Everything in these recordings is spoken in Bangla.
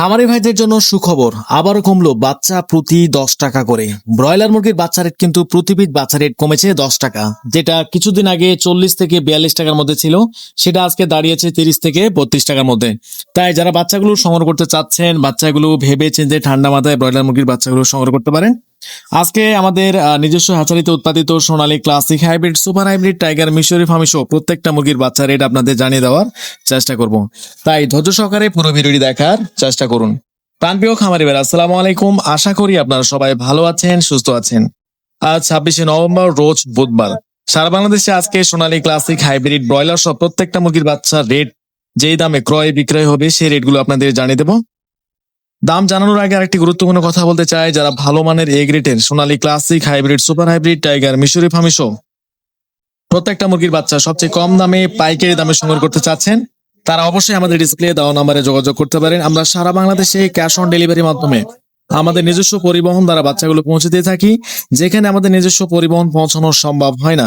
খামারি ভাইদের জন্য সুখবর, আবারও কমলো বাচ্চা প্রতি দশ টাকা করে। ব্রয়লার মুরগির বাচ্চা রেট কিন্তু প্রতি পিস বাচ্চা রেট কমেছে দশ টাকা, যেটা কিছুদিন আগে চল্লিশ থেকে বিয়াল্লিশ টাকার মধ্যে ছিল, সেটা আজকে দাঁড়িয়েছে তিরিশ থেকে বত্রিশ টাকার মধ্যে। তাই যারা বাচ্চাগুলো সংগ্রহ করতে চাচ্ছেন, বাচ্চাগুলো ভেবেছেন যে ঠান্ডা মাথায় ব্রয়লার মুরগির বাচ্চাগুলো সংগ্রহ করতে পারেন আজকে আমাদের নিজস্ব হ্যাচারিতে উৎপাদিত Sonali classic hybrid super hybrid tiger মিশরি ফার্মি সহ প্রত্যেকটা মুরগির বাচ্চা রেট আপনাদের জানিয়ে দেওয়ার চেষ্টা করব। তাই ধৈর্য সহকারে পুরো ভিডিওটি দেখার চেষ্টা করুন। প্রাণপ্রিয় খামারি বের আসসালামু আলাইকুম। আশা করি আপনারা সবাই ভালো আছেন, সুস্থ আছেন। আজ ছাব্বিশে নভেম্বর, রোজ বুধবার। সারা বাংলাদেশে আজকে সোনালী ক্লাসিক হাইব্রিড ব্রয়লার সহ প্রত্যেকটা মুরগির বাচ্চার রেট যেই দামে ক্রয় বিক্রয় হবে সেই রেটগুলো আপনাদের জানিয়ে দেবো। দাম জানানোর আগে আরেকটি গুরুত্বপূর্ণ কথা বলতে চাই। যারা ভালো মানের A greater Sonali classic hybrid super hybrid tiger মিশরি সহ প্রত্যেকটা মুরগির বাচ্চা সবচেয়ে কম দামে পাইকারি দামে সংগ্রহ করতে চাচ্ছেন, তারা অবশ্যই আমাদের ডিসপ্লে দেওয়া নম্বরে যোগাযোগ করতে পারেন। আমরা সারা বাংলাদেশে ক্যাশ অন ডেলিভারির মাধ্যমে আমাদের নিজস্ব পরিবহন দ্বারা বাচ্চাগুলো পৌঁছে দিয়ে থাকি, যেখানে আমাদের নিজস্ব পরিবহন পৌঁছানো সম্ভব হয় না।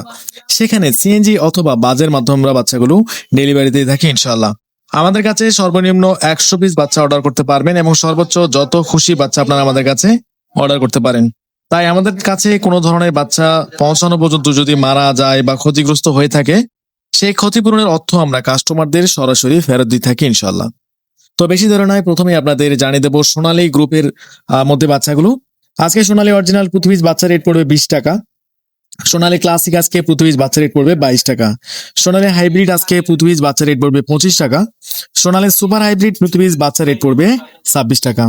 সেখানে সিএনজি অথবা বাজের মাধ্যমে আমরা বাচ্চাগুলো ডেলিভারি দিয়ে থাকি ইনশাল্লাহ আমাদের কাছে সর্বনিম্ন একশো পিস বাচ্চা অর্ডার করতে পারবেন এবং সর্বোচ্চ যত খুশি বাচ্চা আপনারা আমাদের কাছে অর্ডার করতে পারেন। তাই আমাদের কাছে কোনো ধরনের বাচ্চা পৌঁছানো পর্যন্ত যদি মারা যায় বা ক্ষতিগ্রস্ত হয়ে থাকে, সেই ক্ষতিপূরণের অর্থ আমরা কাস্টমারদের সরাসরি ফেরত দিয়ে থাকি ইনশাল্লাহ তো বেশি ধরে নয় প্রথমে আপনাদের জানিয়ে দেবো সোনালী গ্রুপের মধ্যে বাচ্চাগুলো। আজকে সোনালী অরিজিনাল পৃথিবীজ বাচ্চা রেট পড়বে বিশ টাকা। সোনালী ক্লাসিক আজকে পৃথিবীজ বাচ্চা রেট পড়বে বাইশ টাকা। সোনালী হাইব্রিড আজকে পৃথিবীজ বাচ্চা রেট পড়বে পঁচিশ টাকা। সোনালী সুপার হাইব্রিড পৃথিবীজ বাচ্চা রেট পড়বে ছাব্বিশ টাকা।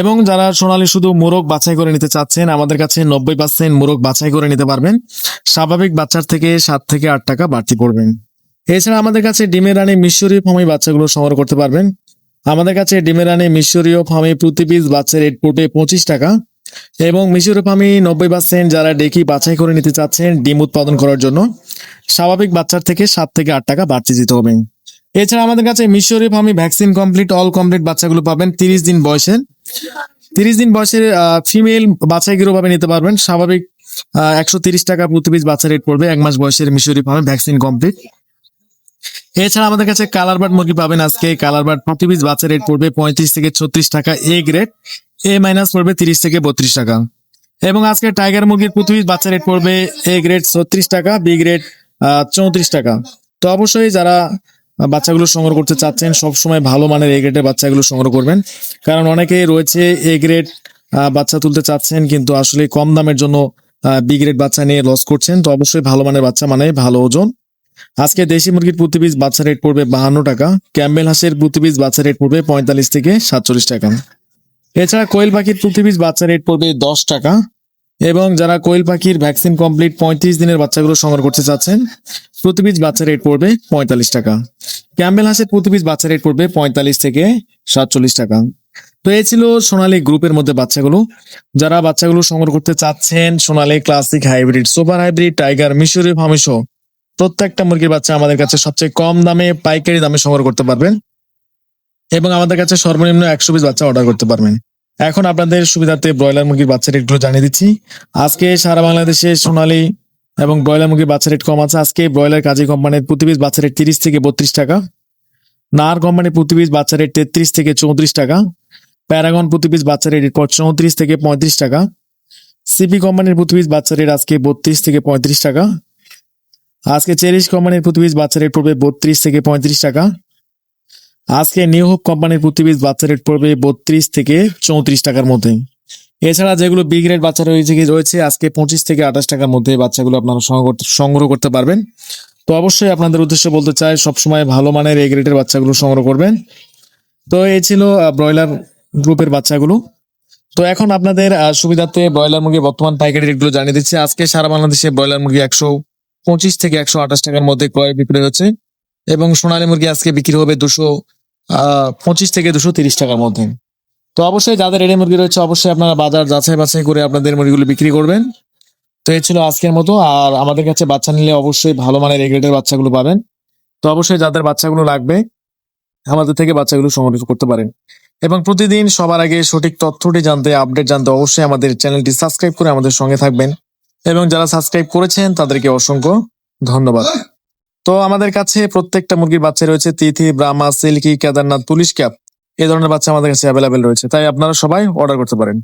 এবং যারা সোনালী শুধু মোরগ বাছাই করে নিতে চাচ্ছেন, আমাদের কাছে নব্বই পার্সেন্ট মোরগ বাছাই করে নিতে পারবেন। স্বাভাবিক বাচ্চার থেকে সাত থেকে আট টাকা বাড়তি পড়বেন এছাড়া আমাদের কাছে ডিমের রানী মিশরীয় ফার্মে বাচ্চাগুলো সংগ্রহ করতে পারবেন। আমাদের কাছে ডিমের রানী মিশরীয় ফার্মে প্রতি পিস বাচ্চার রেট পড়বে পঁচিশ টাকা। এবং মিশরীয় ফার্মে নব্বই পার্সেন্ট যারা ডেকি বাছাই করে নিতে চাচ্ছেন, ডিম উৎপাদন করার জন্য, স্বাভাবিক বাচ্চার থেকে সাত থেকে আট টাকা বাড়তি দিতে হবে। এছাড়া আমাদের কাছে মিশরীয় ফার্মে ভ্যাকসিন কমপ্লিট, অল কমপ্লিট বাচ্চাগুলো পাবেন তিরিশ দিন বয়সের তিরিশ দিন বয়সের ফিমেল বাচ্চাগুলো ভাবে নিতে পারবেন। স্বাভাবিক একশো তিরিশ টাকা প্রতি পিস বাচ্চা রেট পড়বে। এক মাস বয়সের মিশরি ফার্মে ভ্যাকসিন কমপ্লিট। এছাড়া আমাদের কাছে কালার বার্ড মুরগি পাবেন আজকে। কালার বার্ড প্রতি পিস বাচ্চা রেট পড়বে পঁয়ত্রিশ থেকে ছত্রিশ টাকা এ গ্রেড এ মাইনাস পড়বে তিরিশ থেকে বত্রিশ টাকা। এবং আজকে টাইগার মুরগির প্রতি বাচ্চা রেট পড়বে এ গ্রেড ছত্রিশ টাকা বি গ্রেড চৌত্রিশ টাকা। তো অবশ্যই যারা বাচ্চাগুলো সংগ্রহ করতে চাচ্ছেন, সবসময় ভালো মানের এ গ্রেডের বাচ্চাগুলো সংগ্রহ করবেন। কারণ অনেকেই রয়েছে এ গ্রেড বাচ্চা তুলতে চাচ্ছেন, কিন্তু আসলে কম দামের জন্য বি গ্রেড বাচ্চা নিয়ে লস করছেন। তো অবশ্যই ভালো মানের বাচ্চা মানে ভালো ওজন। আজকে দেশি মুরগির প্রতি বাচ্চা রেট পড়বে বাহান্ন টাকা। ক্যাম্বেল হাঁসের প্রতি বাচ্চা রেট পড়বে পঁয়তাল্লিশ থেকে সাতচল্লিশ টাকা। এছাড়া কোয়েল পাখির প্রতি পিস বাচ্চা রেট পড়বে দশ টাকা এবং যারা কোয়েল পাখির ভ্যাকসিন কমপ্লিট পঁয়ত্রিশ দিনের বাচ্চাগুলো সংগ্রহ করতে চাচ্ছেন প্রতি পিস বাচ্চা রেট পড়বে পঁয়তাল্লিশ টাকা। ক্যাম্বেল হাঁসের প্রতি পিস বাচ্চা রেট পড়বে পঁয়তাল্লিশ থেকে সাতচল্লিশ টাকা। তো এই ছিল সোনালী গ্রুপের মধ্যে বাচ্চাগুলো। যারা বাচ্চাগুলো সংগ্রহ করতে চাচ্ছেন, Sonali classic hybrid super hybrid tiger মিশরি ফার্মিসো প্রত্যেকটা মুরগির বাচ্চা আমাদের কাছে সবচেয়ে কম দামে, পাইকারি দামে সংগ্রহ করতে পারবেন এবং আমাদের কাছে সর্বনিম্ন একশো পিস বাচ্চা অর্ডার করতে পারবেন। এখন আপনাদের সুবিধার্থে ব্রয়লার মুরগির বাচ্চা রেটগুলো জানিয়ে দিচ্ছি। আজকে সারা বাংলাদেশে সোনালী এবং ব্রয়লার মুরগির বাচ্চা রেট কম আছে। আজকে ব্রয়লার কাজী কোম্পানির প্রতি বাচ্চা রেট তিরিশ থেকে বত্রিশ টাকা। নার কোম্পানির প্রতি বাচ্চা রেট তেত্রিশ থেকে চৌত্রিশ টাকা। প্যারাগন প্রতি বাচ্চা রেট চৌত্রিশ থেকে পঁয়ত্রিশ টাকা। সিপি কোম্পানির প্রতি বাচ্চা রেট আজকে বত্রিশ থেকে পঁয়ত্রিশ টাকা। আজকে চেরিশ কোম্পানির প্রতি বাচ্চা রেট পড়বে বত্রিশ থেকে পঁয়ত্রিশ টাকা। আজকে নিউ হোপ কোম্পানির প্রতি পিস বাচ্চা রেট পড়বে বত্রিশ থেকে চৌত্রিশ টাকার মধ্যে। এছাড়া যেগুলো বি গ্রেড বাচ্চা রয়েছে রয়েছে আজকে পঁচিশ থেকে আঠাশ টাকার মধ্যে বাচ্চাগুলো আপনারা সংগ্রহ করতে- পারবেন। তো অবশ্যই আপনাদের উদ্দেশ্যে বলতে চাই, সবসময় ভালো মানের এ গ্রেডের বাচ্চাগুলো সংগ্রহ করবেন। তো এই ছিল ব্রয়লার গ্রুপের বাচ্চাগুলো। তো এখন আপনাদের সুবিধার্থে ব্রয়লার মুরগির বর্তমান পাইকারি রেটগুলো জানিয়ে দিচ্ছি। আজকে সারা বাংলাদেশে ব্রয়লার মুরগি একশো পঁচিশ থেকে একশো আঠাশ টাকার মধ্যে ক্রয় বিক্রয় হচ্ছে। এবং সোনালী মুরগি আজকে বিক্রি হবে দুশো পঁচিশ থেকে দুশো তিরিশ টাকার মধ্যে। তো অবশ্যই যাদের রেডি মুরগি রয়েছে, অবশ্যই আপনারা বাজার যাচাই বাছাই করে আপনাদের মুরগিগুলো বিক্রি করবেন। তো এই ছিল আজকের মতো। আর আমাদের কাছে বাচ্চা নিলে অবশ্যই ভালো মানের এগ্রেডের বাচ্চাগুলো পাবেন। তো অবশ্যই যাদের বাচ্চাগুলো লাগবে, আমাদের থেকে বাচ্চাগুলো সংগ্রহ করতে পারেন। এবং প্রতিদিন সবার আগে সঠিক তথ্যটি জানতে আপডেট জানতে অবশ্যই আমাদের চ্যানেলটি সাবস্ক্রাইব করে আমাদের সঙ্গে থাকবেন। এবং যারা সাবস্ক্রাইব করেছেন, তাদেরকে অসংখ্য ধন্যবাদ। তো আমাদের কাছে প্রত্যেকটা মুরগির বাচ্চা রয়েছে, তিথি, Brahma, silkie, Kedarnath, police cap এই ধরনের বাচ্চা আমাদের কাছে অ্যাভেলেবেল রয়েছে। তাই আপনারা সবাই অর্ডার করতে পারেন।